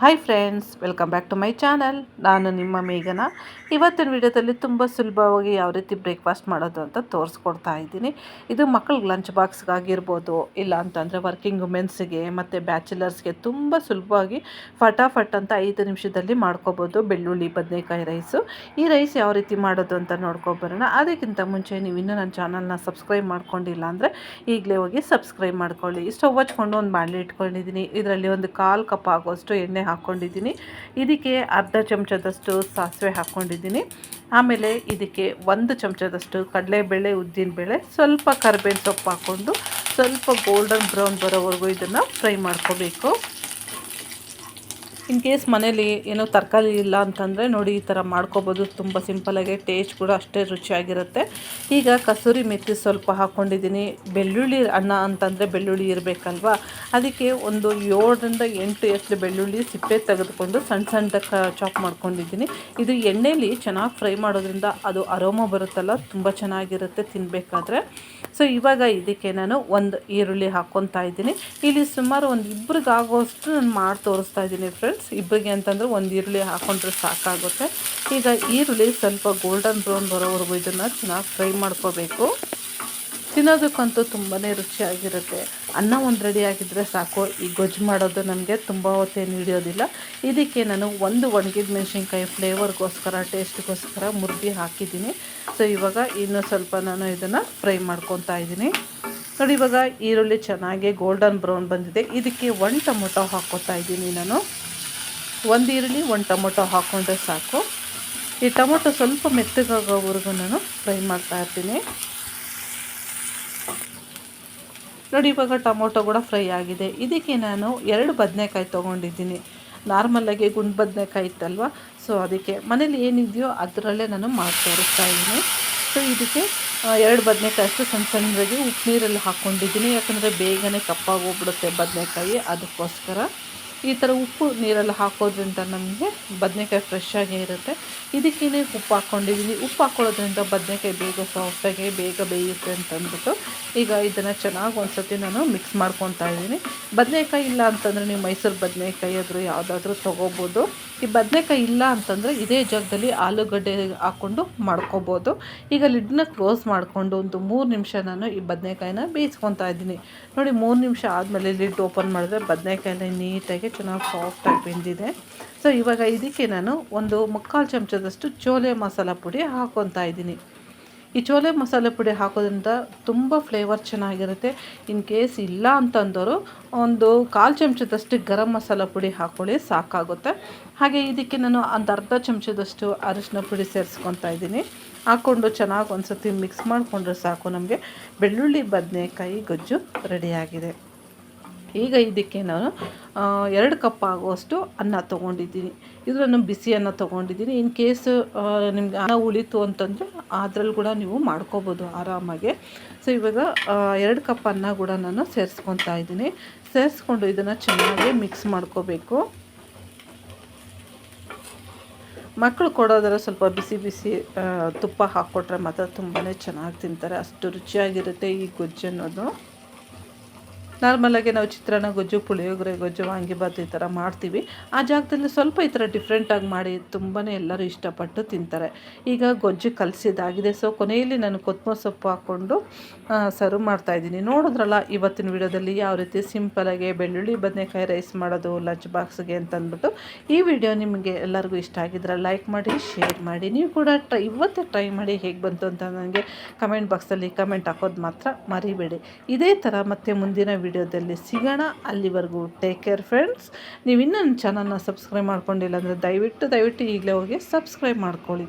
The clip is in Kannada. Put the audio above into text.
Hi friends welcome back to my channel ನಾನು ನಿಮ್ಮ ಮೇಘನ. ಇವತ್ತಿನ ವಿಡಿಯೋದಲ್ಲಿ ತುಂಬ ಸುಲಭವಾಗಿ ಯಾವ ರೀತಿ ಬ್ರೇಕ್ಫಾಸ್ಟ್ ಮಾಡೋದು ಅಂತ ತೋರಿಸ್ಕೊಡ್ತಾ ಇದ್ದೀನಿ. ಇದು ಮಕ್ಕಳಿಗೆ ಲಂಚ್ ಬಾಕ್ಸ್ಗಾಗಿರ್ಬೋದು ಇಲ್ಲ ಅಂತಂದರೆ ವರ್ಕಿಂಗ್ ವುಮೆನ್ಸ್ಗೆ ಮತ್ತು ಬ್ಯಾಚುಲರ್ಸ್ಗೆ ತುಂಬ ಸುಲಭವಾಗಿ ಫಟಾಫಟ್ ಅಂತ ಐದು ನಿಮಿಷದಲ್ಲಿ ಮಾಡ್ಕೋಬೋದು. ಬೆಳ್ಳುಳ್ಳಿ, ಬದನೆಕಾಯಿ ರೈಸು ಈ ರೈಸ್ ಯಾವ ರೀತಿ ಮಾಡೋದು ಅಂತ ನೋಡ್ಕೊಬರೋಣ ಅದಕ್ಕಿಂತ ಮುಂಚೆ ನೀವು ಇನ್ನೂ ನನ್ನ ಚಾನಲ್ನ ಸಬ್ಸ್ಕ್ರೈಬ್ ಮಾಡ್ಕೊಂಡಿಲ್ಲ ಅಂದರೆ ಈಗಲೇ ಹೋಗಿ ಸಬ್ಸ್ಕ್ರೈಬ್ ಮಾಡ್ಕೊಳ್ಳಿ. ಸ್ಟವ್ ಹಚ್ಕೊಂಡು ಒಂದು ಬಾಣಲಿ ಇಟ್ಕೊಂಡಿದ್ದೀನಿ. ಇದರಲ್ಲಿ ಒಂದು ಕಾಲು ಕಪ್ ಆಗೋಷ್ಟು ಎಣ್ಣೆ ಹಾಕ್ಕೊಂಡಿದ್ದೀನಿ ಇದಕ್ಕೆ ಅರ್ಧ ಚಮಚದಷ್ಟು ಸಾಸಿವೆ ಹಾಕ್ಕೊಂಡಿದ್ದೀನಿ ಆಮೇಲೆ ಇದಕ್ಕೆ ಒಂದು ಚಮಚದಷ್ಟು ಕಡಲೆಬೇಳೆ, ಉದ್ದಿನಬೇಳೆ, ಸ್ವಲ್ಪ ಕರಿಬೇವಿನ ಸೊಪ್ಪು ಹಾಕ್ಕೊಂಡು ಸ್ವಲ್ಪ ಗೋಲ್ಡನ್ ಬ್ರೌನ್ ಬರೋವರೆಗೂ ಇದನ್ನು ಫ್ರೈ ಮಾಡ್ಕೋಬೇಕು. ಇನ್ ಕೇಸ್ ಮನೇಲಿ ಏನೋ ತರಕಾರಿ ಇಲ್ಲ ಅಂತಂದರೆ ನೋಡಿ ಈ ಥರ ಮಾಡ್ಕೋಬೋದು. ತುಂಬ ಸಿಂಪಲಾಗಿ ಟೇಸ್ಟ್ ಕೂಡ ಅಷ್ಟೇ ರುಚಿಯಾಗಿರುತ್ತೆ. ಈಗ ಕಸೂರಿ ಮೆತ್ತಿ ಸ್ವಲ್ಪ ಹಾಕ್ಕೊಂಡಿದ್ದೀನಿ ಬೆಳ್ಳುಳ್ಳಿ ಅನ್ನ ಅಂತಂದರೆ ಬೆಳ್ಳುಳ್ಳಿ ಇರಬೇಕಲ್ವಾ? ಅದಕ್ಕೆ ಒಂದು ಏಳರಿಂದ ಎಂಟು ಎಷ್ಟು ಬೆಳ್ಳುಳ್ಳಿ ಸಿಪ್ಪೆ ತೆಗೆದುಕೊಂಡು ಸಣ್ಣ ಸಣ್ಣದಕ್ಕೆ ಚಾಪ್ ಮಾಡ್ಕೊಂಡಿದ್ದೀನಿ. ಇದು ಎಣ್ಣೆಯಲ್ಲಿ ಚೆನ್ನಾಗಿ ಫ್ರೈ ಮಾಡೋದ್ರಿಂದ ಅದು ಅರೋಮ ಬರುತ್ತಲ್ಲ, ತುಂಬ ಚೆನ್ನಾಗಿರುತ್ತೆ ತಿನ್ನಬೇಕಾದ್ರೆ ಸೊ, ಇವಾಗ ಇದಕ್ಕೆ ನಾನು ಒಂದು ಈರುಳ್ಳಿ ಹಾಕ್ಕೊತಾ ಇದ್ದೀನಿ. ಇಲ್ಲಿ ಸುಮಾರು ಒಂದು ಇಬ್ಬರಿಗಾಗೋಷ್ಟು ನಾನು ಮಾಡಿ ತೋರಿಸ್ತಾ ಇದ್ದೀನಿ ಫ್ರೆಂಡ್ಸ್ ಇಬ್ಬರಿಗೆ ಅಂತಂದರೆ ಒಂದು ಈರುಳ್ಳಿ ಹಾಕ್ಕೊಂಡ್ರೆ ಸಾಕಾಗುತ್ತೆ. ಈಗ ಈರುಳ್ಳಿ ಸ್ವಲ್ಪ ಗೋಲ್ಡನ್ ಬ್ರೌನ್ ಬರೋವರೆಗೂ ಇದನ್ನು ಚೆನ್ನಾಗಿ ಫ್ರೈ ಮಾಡ್ಕೋಬೇಕು. ತಿನ್ನೋದಕ್ಕಂತೂ ತುಂಬಾ ರುಚಿಯಾಗಿರುತ್ತೆ. ಅನ್ನ ಒಂದು ರೆಡಿ ಆಗಿದ್ದರೆ ಸಾಕು. ಈ ಗೊಜ್ಜು ಮಾಡೋದು ನಮಗೆ ತುಂಬ ಹೊತ್ತೇನು ಹಿಡಿಯೋದಿಲ್ಲ. ಇದಕ್ಕೆ ನಾನು ಒಂದು ಒಣಗಿದ ಮೆಣಸಿನ್ಕಾಯಿ ಫ್ಲೇವರ್ಗೋಸ್ಕರ ಟೇಸ್ಟ್ಗೋಸ್ಕರ ಮುರ್ದಿ ಹಾಕಿದ್ದೀನಿ. ಸೊ ಇವಾಗ ಇನ್ನೂ ಸ್ವಲ್ಪ ನಾನು ಇದನ್ನು ಫ್ರೈ ಮಾಡ್ಕೊತಾ ಇದ್ದೀನಿ. ನೋಡಿ, ಇವಾಗ ಈರುಳ್ಳಿ ಚೆನ್ನಾಗಿ ಗೋಲ್ಡನ್ ಬ್ರೌನ್ ಬಂದಿದೆ. ಇದಕ್ಕೆ ಒಂದು ಟೊಮೊಟೊ ಹಾಕ್ಕೋತಾ ಇದ್ದೀನಿ ನಾನು. ಒಂದು ಈರುಳ್ಳಿ, ಒಂದು ಟೊಮೊಟೊ ಹಾಕ್ಕೊಂಡ್ರೆ ಸಾಕು. ಈ ಟೊಮೊಟೊ ಸ್ವಲ್ಪ ಮೆತ್ತಗಾಗೋವರೆಗೂ ನಾನು ಫ್ರೈ ಮಾಡ್ತಾ ಇರ್ತೀನಿ. ನೋಡಿ, ಇವಾಗ ಟೊಮೊಟೊ ಕೂಡ ಫ್ರೈ ಆಗಿದೆ. ಇದಕ್ಕೆ ನಾನು ಎರಡು ಬದನೆಕಾಯಿ ತೊಗೊಂಡಿದ್ದೀನಿ. ನಾರ್ಮಲಾಗಿ ಗುಂಡು ಬದನೆಕಾಯಿ ಇತ್ತಲ್ವ? ಸೊ ಅದಕ್ಕೆ ಮನೇಲಿ ಏನಿದೆಯೋ ಅದರಲ್ಲೇ ನಾನು ಮಾಡಿ ತೋರಿಸ್ತಾ ಇದ್ದೀನಿ. ಸೊ ಇದಕ್ಕೆ ಎರಡು ಬದನೆಕಾಯಿ, ಅಷ್ಟು ಸಣ್ಣ ಸಣ್ಣದಾಗಿ ಉಪ್ಪು ನೀರಲ್ಲಿ ಹಾಕ್ಕೊಂಡಿದ್ದೀನಿ ಯಾಕಂದರೆ ಬೇಗನೆ ಕಪ್ಪಾಗೋಗ್ಬಿಡುತ್ತೆ ಬದನೆಕಾಯಿ. ಅದಕ್ಕೋಸ್ಕರ ಈ ಥರ ಉಪ್ಪು ನೀರಲ್ಲಿ ಹಾಕೋದ್ರಿಂದ ನಮಗೆ ಬದನೆಕಾಯಿ ಫ್ರೆಶ್ ಆಗೇ ಇರುತ್ತೆ. ಇದಕ್ಕೇನೆ ಉಪ್ಪು ಹಾಕ್ಕೊಂಡಿದ್ದೀನಿ ಉಪ್ಪು ಹಾಕ್ಕೊಳ್ಳೋದ್ರಿಂದ ಬದನೆಕಾಯಿ ಬೇಗ ಸಾಫ್ಟಾಗಿ ಬೇಗ ಬೇಯುತ್ತೆ ಅಂತಂದ್ಬಿಟ್ಟು ಈಗ ಇದನ್ನು ಚೆನ್ನಾಗಿ ಒಂದು ಸತಿ ನಾನು ಮಿಕ್ಸ್ ಮಾಡ್ಕೊತಾ ಇದ್ದೀನಿ. ಬದನೆಕಾಯಿ ಇಲ್ಲ ಅಂತಂದರೆ ನೀವು ಮೈಸೂರು ಬದನೆಕಾಯಿ ಆದರೂ ಯಾವುದಾದ್ರೂ ತೊಗೋಬೋದು. ಈ ಬದನೆಕಾಯಿ ಇಲ್ಲ ಅಂತಂದರೆ ಇದೇ ಜಾಗದಲ್ಲಿ ಆಲೂಗಡ್ಡೆ ಹಾಕ್ಕೊಂಡು ಮಾಡ್ಕೋಬೋದು. ಈಗ ಲಿಡ್ನ ಕ್ಲೋಸ್ ಮಾಡಿಕೊಂಡು ಒಂದು ಮೂರು ನಿಮಿಷ ನಾನು ಈ ಬದನೆಕಾಯಿನ ಬೇಯಿಸ್ಕೊತಾ ಇದ್ದೀನಿ. ನೋಡಿ ಮೂರು ನಿಮಿಷ ಆದಮೇಲೆ ಲಿಡ್ ಓಪನ್ ಮಾಡಿದ್ರೆ ಬದನೆಕಾಯಿನ ನೀಟಾಗಿ ಚೆನ್ನಾಗಿ ಸಾಫ್ಟಾಗಿ ಬೆಂದಿದೆ. ಸೊ ಇವಾಗ ಇದಕ್ಕೆ ನಾನು ಒಂದು ಮುಕ್ಕಾಲು ಚಮಚದಷ್ಟು ಚೋಲೆ ಮಸಾಲ ಪುಡಿ ಹಾಕೊತಾ ಇದ್ದೀನಿ. ಈ ಚೋಲೆ ಮಸಾಲೆ ಪುಡಿ ಹಾಕೋದ್ರಿಂದ ತುಂಬ ಫ್ಲೇವರ್ ಚೆನ್ನಾಗಿರುತ್ತೆ. ಇನ್ ಕೇಸ್ ಇಲ್ಲ ಅಂತಂದವರು ಒಂದು ಕಾಲು ಚಮಚದಷ್ಟು ಗರಂ ಮಸಾಲ ಪುಡಿ ಹಾಕ್ಕೊಳ್ಳಿ ಸಾಕಾಗುತ್ತೆ. ಹಾಗೆ ಇದಕ್ಕೆ ನಾನು ಒಂದು ಅರ್ಧ ಚಮಚದಷ್ಟು ಅರಿಶಿನ ಪುಡಿ ಸೇರಿಸ್ಕೊತಾ ಇದ್ದೀನಿ. ಹಾಕ್ಕೊಂಡು ಚೆನ್ನಾಗಿ ಒಂದು ಮಿಕ್ಸ್ ಮಾಡಿಕೊಂಡ್ರೆ ಸಾಕು ನಮಗೆ. ಬೆಳ್ಳುಳ್ಳಿ, ಬದನೆಕಾಯಿ, ಗೊಜ್ಜು ರೆಡಿಯಾಗಿದೆ ಈಗ ಇದಕ್ಕೆ ನಾನು ಎರಡು ಕಪ್ ಆಗುವಷ್ಟು ಅನ್ನ ತೊಗೊಂಡಿದ್ದೀನಿ. ಇದನ್ನು ಬಿಸಿ ಅನ್ನ ತೊಗೊಂಡಿದ್ದೀನಿ. ಇನ್ ಕೇಸ್ ನಿಮ್ಗೆ ಅನ್ನ ಉಳಿತು ಅಂತಂದರೆ ಅದ್ರಲ್ಲಿ ಕೂಡ ನೀವು ಮಾಡ್ಕೋಬೋದು ಆರಾಮಾಗಿ. ಸೊ ಇವಾಗ ಎರಡು ಕಪ್ ಅನ್ನ ಕೂಡ ನಾನು ಸೇರಿಸ್ಕೊತಾ ಇದ್ದೀನಿ. ಸೇರಿಸ್ಕೊಂಡು ಇದನ್ನು ಚೆನ್ನಾಗಿ ಮಿಕ್ಸ್ ಮಾಡ್ಕೋಬೇಕು. ಮಕ್ಕಳು ಕೊಡೋದ್ರೆ ಸ್ವಲ್ಪ ಬಿಸಿ ಬಿಸಿ ತುಪ್ಪ ಹಾಕ್ಕೊಟ್ರೆ ಮಾತ್ರ ತುಂಬಾ ಚೆನ್ನಾಗಿ ತಿಂತಾರೆ. ಅಷ್ಟು ರುಚಿಯಾಗಿರುತ್ತೆ ಈ ಗೊಜ್ಜು ಅನ್ನೋದು. ನಾರ್ಮಲಾಗಿ ನಾವು ಚಿತ್ರಾನ್ನ, ಗೊಜ್ಜು, ಪುಳಿಯೋಗರೆ, ಗೊಜ್ಜು ವಾಂಗಿಬಾತ್ ಈ ಥರ ಮಾಡ್ತೀವಿ. ಆ ಜಾಗದಲ್ಲಿ ಸ್ವಲ್ಪ ಈ ಥರ ಡಿಫ್ರೆಂಟಾಗಿ ಮಾಡಿ ತುಂಬಾ ಎಲ್ಲರೂ ಇಷ್ಟಪಟ್ಟು ತಿಂತಾರೆ. ಈಗ ಗೊಜ್ಜು ಕಲಸಿದಾಗಿದೆ ಸೊ ಕೊನೆಯಲ್ಲಿ ನಾನು ಕೊತ್ತಂಬರಿ ಸೊಪ್ಪು ಹಾಕ್ಕೊಂಡು ಸರ್ವ್ ಮಾಡ್ತಾಯಿದ್ದೀನಿ ನೋಡಿದ್ರಲ್ಲ, ಇವತ್ತಿನ ವಿಡಿಯೋದಲ್ಲಿ ಯಾವ ರೀತಿ ಸಿಂಪಲಾಗಿ ಬೆಳ್ಳುಳ್ಳಿ, ಬದನೆಕಾಯಿ ರೈಸ್ ಮಾಡೋದು ಲಂಚ್ ಬಾಕ್ಸ್ಗೆ ಅಂತಂದ್ಬಿಟ್ಟು ಈ ವಿಡಿಯೋ ನಿಮಗೆ ಎಲ್ಲರಿಗೂ ಇಷ್ಟ ಆಗಿದ್ರೆ ಲೈಕ್ ಮಾಡಿ ಶೇರ್ ಮಾಡಿ. ನೀವು ಕೂಡ ಟ್ರೈ, ಇವತ್ತೇ ಟ್ರೈ ಮಾಡಿ ಹೇಗೆ ಬಂತು ಅಂತ ನನಗೆ ಕಮೆಂಟ್ ಬಾಕ್ಸಲ್ಲಿ ಕಮೆಂಟ್ ಹಾಕೋದು ಮಾತ್ರ ಮರಿಬೇಡಿ. ಇದೇ ಥರ ಮತ್ತೆ ಮುಂದಿನ ವಿಡಿಯೋದಲ್ಲಿ ಸಿಗೋಣ. ಅಲ್ಲಿವರೆಗೂ ಟೇಕ್ ಕೇರ್ ಫ್ರೆಂಡ್ಸ್ ನೀವು ಇನ್ನೂ ಚಾನಲ್ನ ಸಬ್ಸ್ಕ್ರೈಬ್ ಮಾಡ್ಕೊಂಡಿಲ್ಲ ಅಂದರೆ ದಯವಿಟ್ಟು ದಯವಿಟ್ಟು ಈಗಲೇ ಹೋಗಿ ಸಬ್ಸ್ಕ್ರೈಬ್ ಮಾಡ್ಕೊಳ್ಳಿ.